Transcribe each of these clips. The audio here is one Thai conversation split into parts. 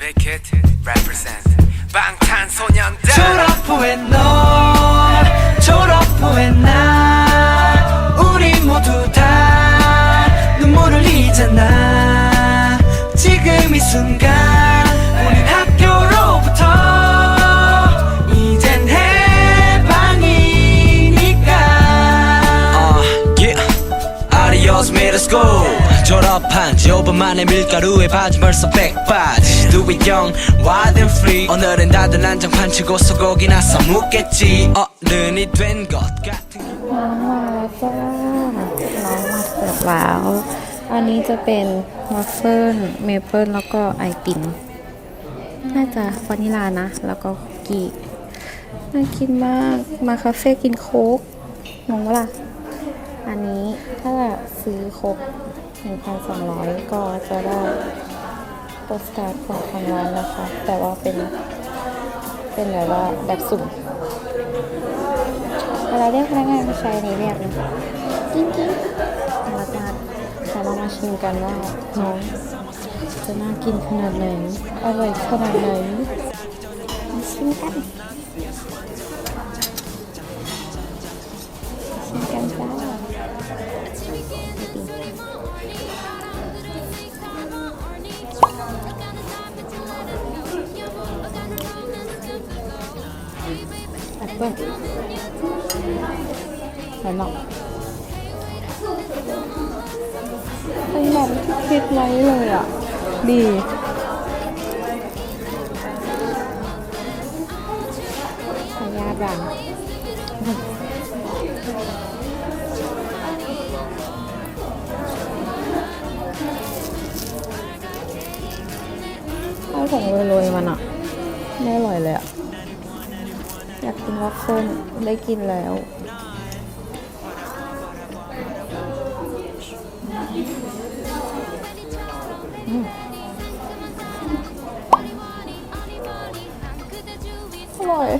Big represent. 방탄소년단 졸업 후에 너 졸업 후에 나 우리 모두 다 눈물을 흘리잖아. 지금 이 순간 우린 학교로부터 이젠 해방이니까. uh, yeah. Adios middle school. 졸업한 지 5분 만에 밀가루에 바지 벌써 백바지 Do it young, wild and free 오늘은 다들 난장판 치고 소고기나 써먹겠지 어른이 된 것 같은 น้องมาแล้วจ้า น้องมาเสิร์ฟแล้ว อันนี้จะเป็นวัฟเฟิลเมเปิลแล้วก็ไอติม น่าจะวานิลานะ แล้วก็คุกกี้ น่ากินมาก มาคาเฟ่กินโค้กงงปะล่ะ อันนี้ถ้าซื้อครบ1,200 ก็จะได้โ ปสการ์ดของทางร้านนะคะ แต่ว่าเป็น เป็นแบบว่าแบบสุ่มเวลาเรียกพนักงานมาใช้ในเรียกนะกิ้งกิ้งรักมากเดี๋ยวเรามาชิมกันว่าน้องจะน่ากินขนาดไหนอร่อยขนาดไหนมาชิมกัน แอปเปิ้ลหวานมากเป็นแบบที่คิดไว้เลยอะ ดีขออนุญาตวางข้าวผงโรยๆมันอะ ไม่อร่อยเลยอะ อยากกินวอฟเฟิลได้กินแล้วอร่อย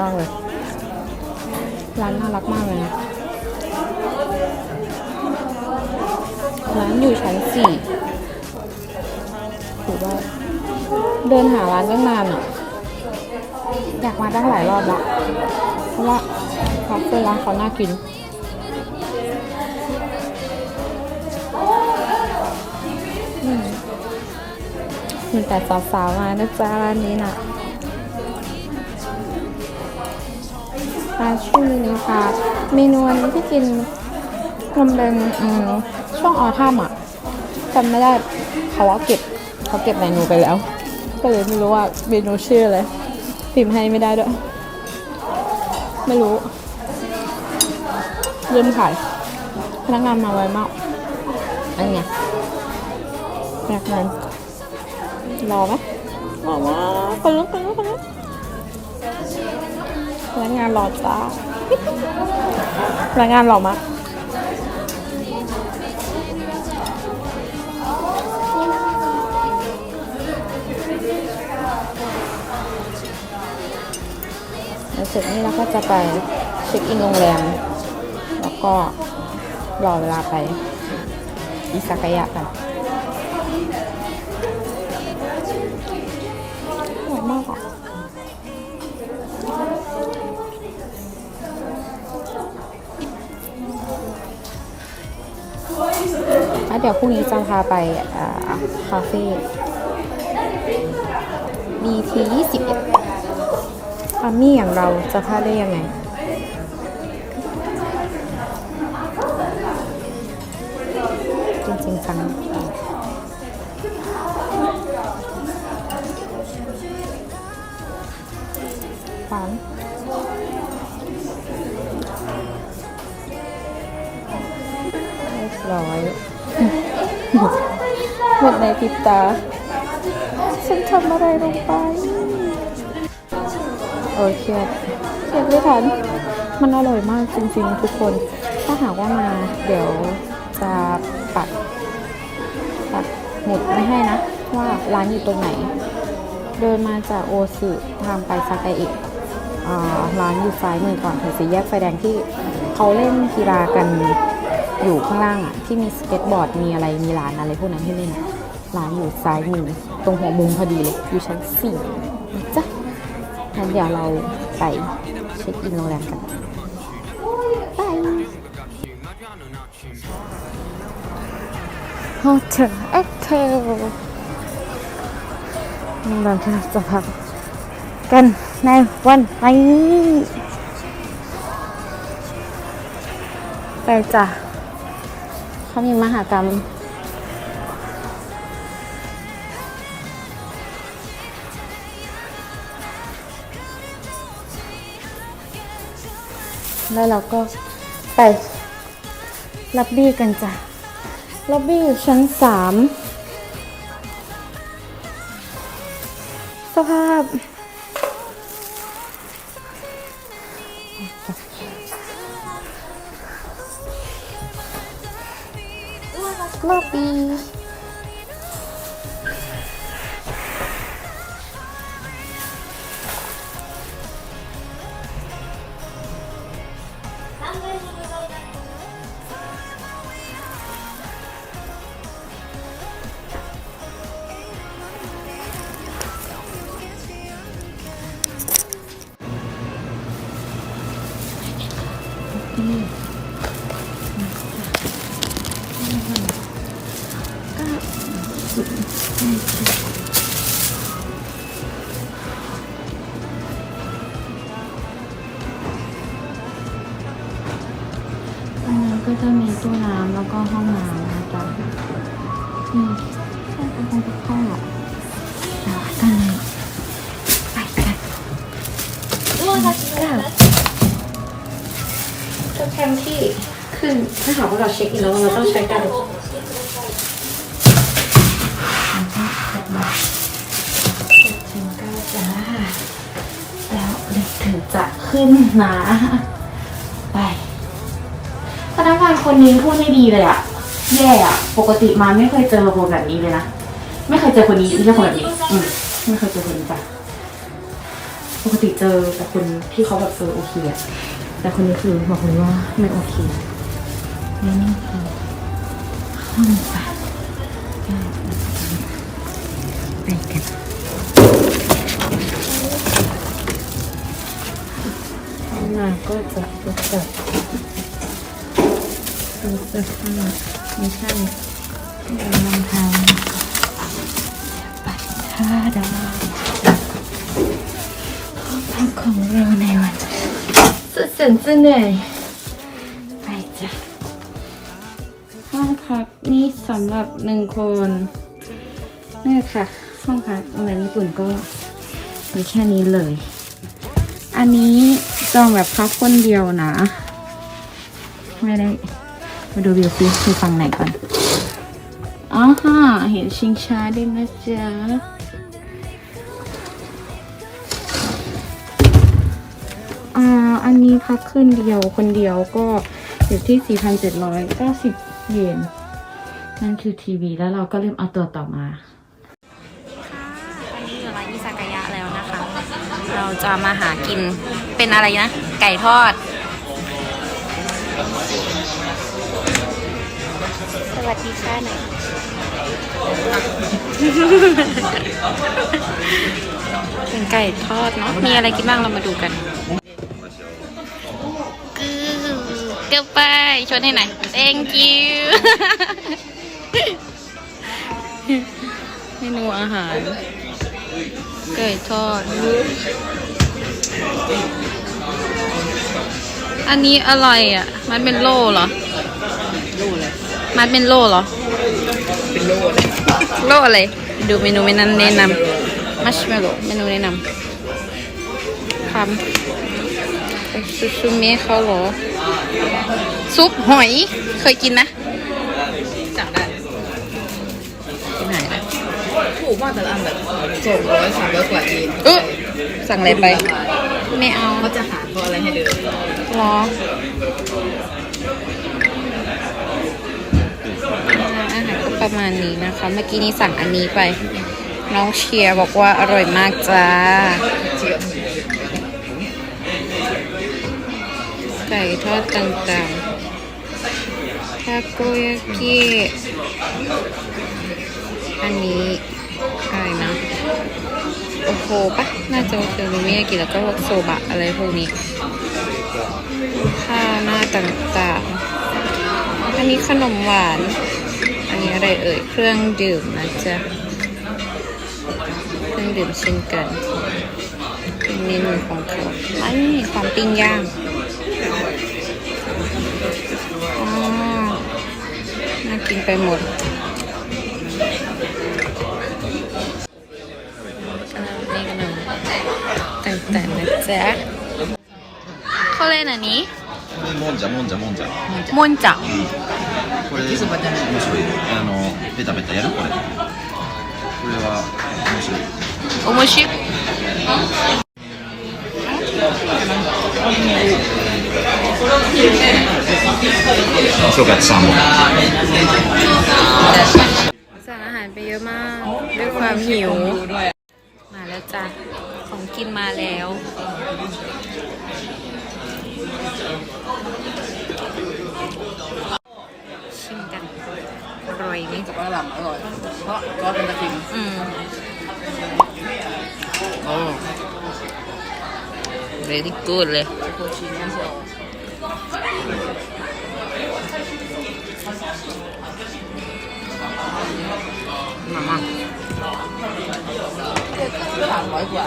มากเลย ร้านน่ารักมากเลยนะ ร้านอยู่ชั้นสี่ถือว่า เดินหาร้านตั้งนานอะ อยากมาตั้งหลายรอบละเพราะว่าคาเฟ่ร้านเขาน่ากินมมีแต่สาวๆมานะจ๊ะร้านนี้น่ะ ค่ะช่วงนี้นะคะเมนูอันนี้ที่กินมันเป็นอืมช่วงออทัมอะจำไม่ได้เขาว่าเก็บเขาเก็บเมนูไปแล้ว ก็เลยไม่รู้ว่าเมนูชื่ออะไรพิมพ์ให้ไม่ได้ด้วย ไม่รู้ลืมถ่ายพนักงานมาไวมากอันไงพนักงานรอไหมรอมากคนลุกคนลุกคนลุกพ นักงานหล่อจ้าพนักงานหล่อมากแล้วเสร็จนี่เราก็จะไปเช็คอินโรงแรม แล้วก็รอเวลาไปอิซากายะกัน ดี๋ยวพรุ่งนี้จะพาไปอ่าคาเฟ่ BT 21อามี่อย่างเราจะพลาดได้ยังไงจริงๆจังหวานเรียบร้อย หมดในพริบตา ฉันทำอะไรลงไป โอเคเครียดไม่ทัน มันอร่อยมากจริงๆทุกคน ถ้าหากว่ามาเดี๋ยวจะปัดหมุดไม่ให้นะ ว่าร้านอยู่ตรงไหน เดินมาจากโอสึทางไปซากาเอะอ่าร้านอยู่ซ้ายมือก่อนถึงสี่แยกไฟแดงที่เขาเล่นกีฬากัน อยู่ข้างล่างอะที่มีสเก็ตบอร์ดมีอะไรมีร้านอะไรพวกนั้นให้เล่นร้านอยู่ซ้ายมือตรงหัวมุมพอดีเลยอยู่ชั้นสี่จ๊ะงั้นเดี๋ยวเราไปเช็คอินโรงแรมกันไปโฮเทลเอ็กเทลโรงแรมที่เราจะพักกันในวันนี้ไปจ้ะ เขามีมหากรรม แล้วเราก็ไปล็อบบี้กันจ้ะล็อบบี้อยู่ชั้นสามสภาพ ก็จะมีตู้น้ำแล้วก็ห้องน้ำนะจ๊ะอืมใช่เป็นห้องห้องอะเดี๋ยวกันเลยไปกันโปรแกรมที่ขึ้นถ้าหากว่าเราเช็คอินแล้วเราต้องใช้การถึงเก้าจ้าแล้วเด็กถึงจะขึ้นนะ คนนี้พูดไม่ดีเลยอะแย่อะปกติมาไม่เคยเจอคนแบบนี้เลยนะ ไม่เคยเจอคนนี้ไม่ใช่คนแบบนี้ อืมไม่เคยเจอคนนี้จ้ะปกติเจอแต่คนที่เขาแบบเออโอเคอะแต่คนนี้คือบอกเลยว่าไม่โอเคและนี่คือห้องปะไปกันห้องน้ำก็จะรู้สึก ดูเสื้อผ้าไม่ใช่เป็นรองเท้าปัดท่าดาวห้องพักของเราในวันสุดแสนจะเหนื่อยไปจ้ะห้องพักนี่สำหรับหนึ่งคนนี่ค่ะ ห้องพักโรงแรมญี่ปุ่นก็มีแค่นี้เลย อันนี้จองแบบพักคนเดียวนะ ไม่ได้ มาดูวิวซิมีฝั่งไหนก่อนอ๋อฮะเห็นชิงช้าด้วยนะจ๊ะอ่าอันนี้พักขึ้นเดียวคนเดียวก็อยู่ที่ 4,790 เยน นั่นคือทีวีแล้วเราก็เริ่มเอาตัวต่อมาค่ะตอนนี้อยู่ร้านอิซากายะแล้วนะคะ เราจะมาหากินเป็นอะไรนะ ไก่ทอดส วัสดีค่ะหน่อยเป็นไก่ทอดเนาะ มีอะไรกินบ้างเรามาดูกันกือเก็บไปชวนให้หน่อย thank you เมนูอาหารไก่ทอด อันนี้อะไรอะ มันเป็นโล่เหรอ โล่เลย มันเป็นโล่เหรอ เป็นโล่เลยโล่อะไร ดูเมนูเมนูแนะนำมัชเมลโล่เมนูแนะนำคำซูซูเมะเขาเหรอ ซุปหอยเคยกินนะจังได้กินหายนะถูกมากแต่ละอันแบบสองร้อยสามร้อยกว่าเองเออสั่งอะไรไป ไม่เอา เขาจะหาตัวอะไรให้เดินหรอ ประมาณนี้นะคะ เมื่อกี้นี้สั่งอันนี้ไป น้องเชียร์บอกว่าอร่อยมากจ้า ไก่ทอดต่างๆ ทาโกยากิอันนี้อะไรนะ โอโคปะน่าจะโอโคโนมิยากิแล้วก็พวกโซบะอะไรพวกนี้ข้าวหน้าต่างๆ อันนี้ขนมหวาน นี้อะไรเอ่ย เครื่องดื่มนะจ๊ะ เครื่องดื่มเช่นกันเป็นเมนูของเขาอันนี้ความปิ้งย่างอ๋อน่ากินไปหมดนี่ขนมต่างๆนะจ๊ะเขาเล่นอันนี้ もんじゃもんじゃもんじゃมอนจัง これ面白いあのベタベタやるこれこれは面白い โอโมชิ そうか3本 สั่งอาหารไปเยอะมาก ด้วยความหิว มาแล้วจ้ะ ของกินมาแล้ว หมกระหล่ำอร่อย เพราะซอสเป็นกระทิงอืมโอ้ very good เลยโคชินั่นสิมามาสามร้อยกว่า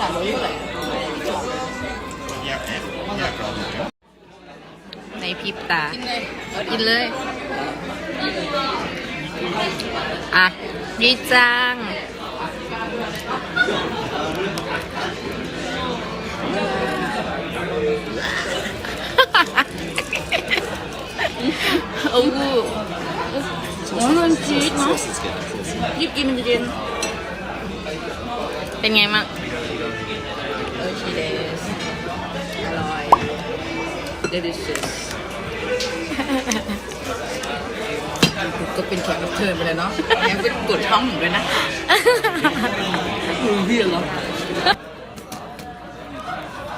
สามร้อยเท่าไหร่ในพริบตา กินเลยเอาดิกินเลยอะดีจังโอ้โหน้ำมันจี๊ดเนาะรีบกินมันจะเย็นเป็นไงมั่งเออชีเดสอร่อย delicious ก็เป็นแขกรับเชิญไปเลยเนาะยังเป็นกดช่องหนูด้วยนะมือพี่เหรอ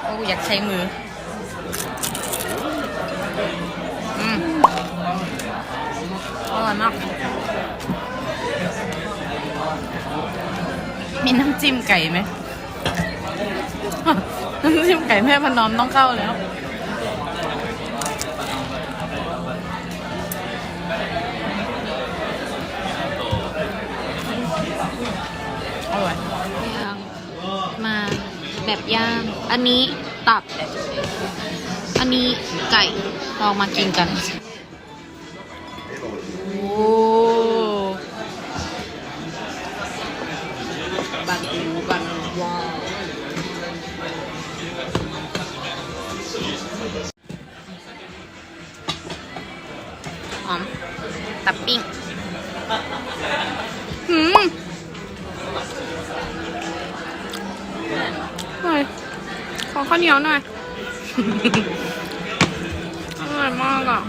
โอ้อยากใช้มืออืมอร่อยมากมีน้ำจิ้มไก่ไหมน้ำจิ้มไก่แม่พนอมต้องเข้าแล้ว อร่อยย่างมา แบบย่าง อันนี้ตับ อันนี้ไก่เรามากินกัน โอ้บันอูบันว้าวหอมตับปิ้ง หืม ขอข้าวเหนียวหน่อย อร่อยมากอะ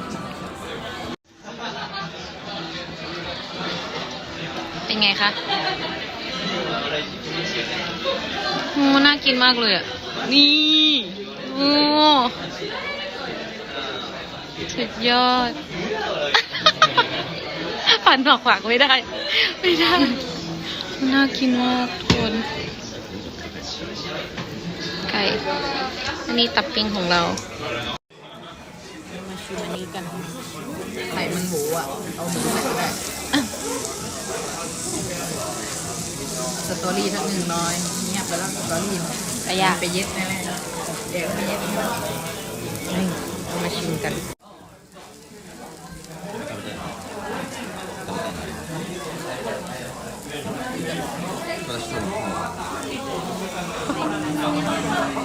เป็นไงคะโอ้น่ากินมากเลยอะ นี่โอ้สุดยอด ฝันออกปากไม่ได้ ไม่ได้ น่ากินมากทุกคน ไก่อันนี้ตับปิ้งของเรา มาชิมอันนี้กัน ไข่มันหมูอะ เอาหมูใส่ก็ได้สตอรี่ทักหนึ่งน้อยเงียบไปแล้วสตอรี่ไปยากไปเย็ดแน่ๆเดี๋ยวไปเย็ดนี่เอามาชิมกัน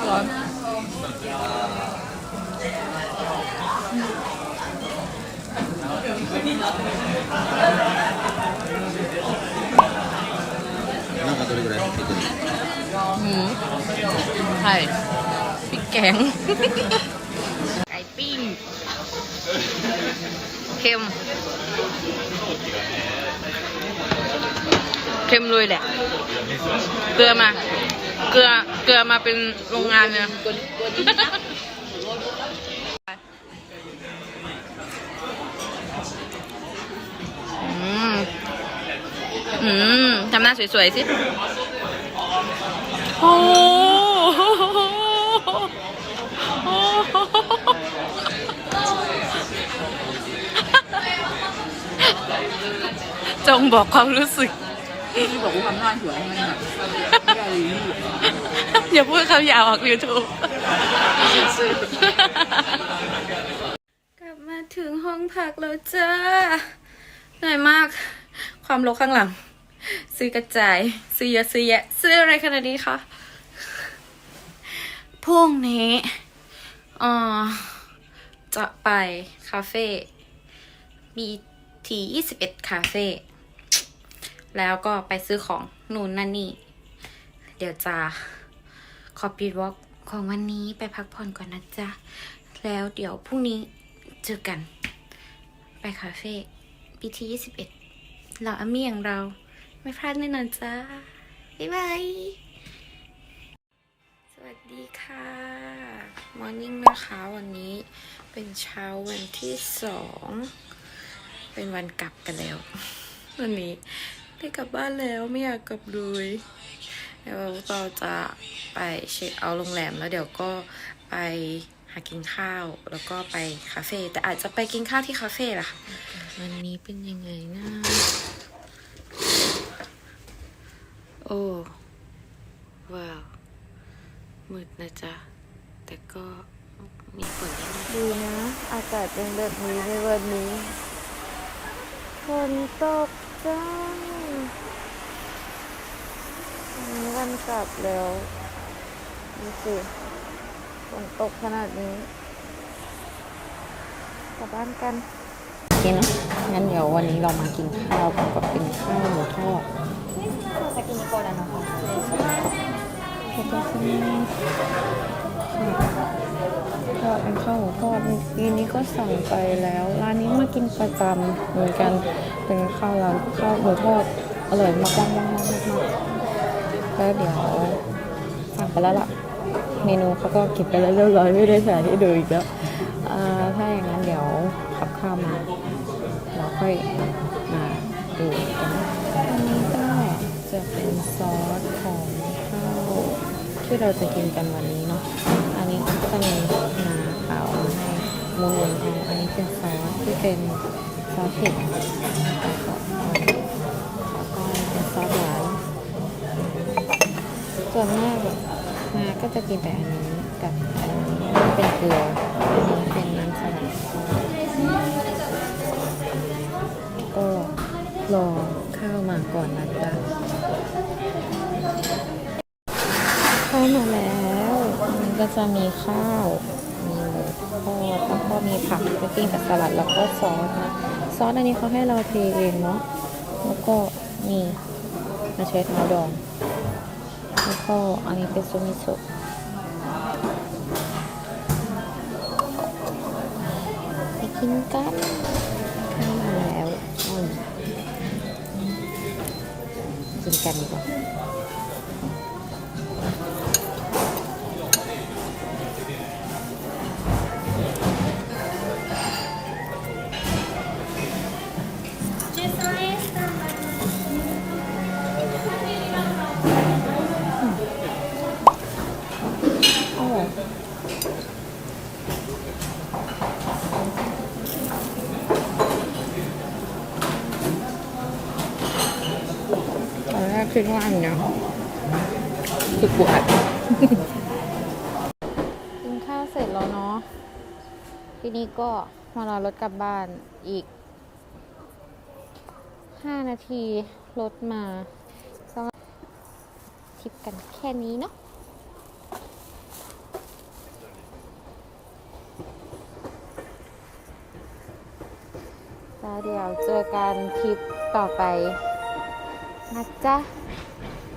ร้อน なんかどれぐらい入ってる หมูไข่พริกแกง ไก่ปิ้ง เค็ม เค็มเลยแหละ เกลือมา เกลือ เกลือมาเป็นโรงงานเนี่ยอืมอืมทำหน้าสวยๆ สิ โอ้โหจงบอกความรู้สึก ที่บอกว่าทำหน้าสวยให้มันแบบไม่ได้เลยอย่าพูดคำหยาบออกยูทูบกลับมาถึงห้องพักแล้วจ้าเหนื่อยมาก ความรกข้างหลัง ซื้อกระจาย ซื้อเยอะซื้อแยะ ซื้ออะไรขนาดนี้คะพรุ่งนี้อ่อจะไปคาเฟ่ BT 21 คาเฟ่ แล้วก็ไปซื้อของนู่นนั่นนี่ เดี๋ยวจะขอปิดวอล์กของวันนี้ไปพักผ่อนก่อนนะจ๊ะ แล้วเดี๋ยวพรุ่งนี้เจอกัน ไปคาเฟ่ปีที่ยี่สิบเอ็ดเหล่าอามี่อย่างเราไม่พลาดแน่นอนจ้า บ๊ายบาย สวัสดีค่ะมอร์นิ่งนะคะวันนี้เป็นเช้าวันที่สอง เป็นวันกลับกันแล้ว วันนี้ ได้กลับบ้านแล้วไม่อยากกลับเลยเดี๋ยวเราจะไปเช็คเอาท์โรงแรมแล้วเดี๋ยวก็ไปหากินข้าวแล้วก็ไปคาเฟ่แต่อาจจะไปกินข้าวที่คาเฟ่แหละค่ะวันนี้เป็นยังไงนะโอ้ว้าวมืดนะจ๊ะ แต่ก็มีฝนนิดหน่อยดีนะ อากาศเป็นแบบนี้ในวันนี้ฝนตกจ้า วันนี้วันกลับแล้วดูสิฝนตกขนาดนี้กลับบ้านกันโอเคเนาะงั้นเดี๋ยววันนี้เรามากินข้าวกันกับเป็นข้าวหมูทอดทอดเป็นข้าวหมูทอดปีนี้ก็สั่งไปแล้ว ร้านนี้มากินประจำเหมือนกันเป็นข้าวร้านข้าวหมูทอดอร่อยมากมากมากมากมา กแล้วเดี๋ยวสั่งไปแล้วล่ะ เมนูเขาก็เก็บไปแล้วเรียบร้อยไม่ได้ใส่ให้ดูอีกแล้วถ้าอย่างนั้นเดี๋ยวขับข้าวมาเราค่อยมาดูกันอันนี้ก็จะเป็นซอสของข้าวที่เราจะกินกันวันนี้เนาะอันนี้ก็จะมีงาขาวมาให้มูนวนเอาอันนี้เป็นซอสที่เป็นซอสเผ็ดแล้วก็แล้วก็เป็นซอสหวาน ส่วนมากแบบมาก็จะกินแต่อันนี้กับอันนี้เป็นเกลืออันนี้เป็นน้ำสลัดก็รอข้าวมาก่อนนะจ๊ะข้าวมาแล้ว มันก็จะมีข้าวมีหมูทอดแล้วก็มีผักไปกินกับสลัดแล้วก็ซอสนะซอสอันนี้เขาให้เราเทเองเนาะแล้วก็มีมาใช้เท้าดอง แล้วก็อันนี้เป็นซูมิโซะไปกินกันข้มาแล้วกินกันดีกว่า อนแรกคิดว่าอันเนี้ยคือกวดกินข้าวเสร็จแล้วเนาะ ทีนี้ก็มารอรถกลับบ้านอีก 5 นาทีรถมาก็ทริปกันแค่นี้เนาะแล้วเดี๋ยวเจอกันทริปต่อไปนะจ๊ะ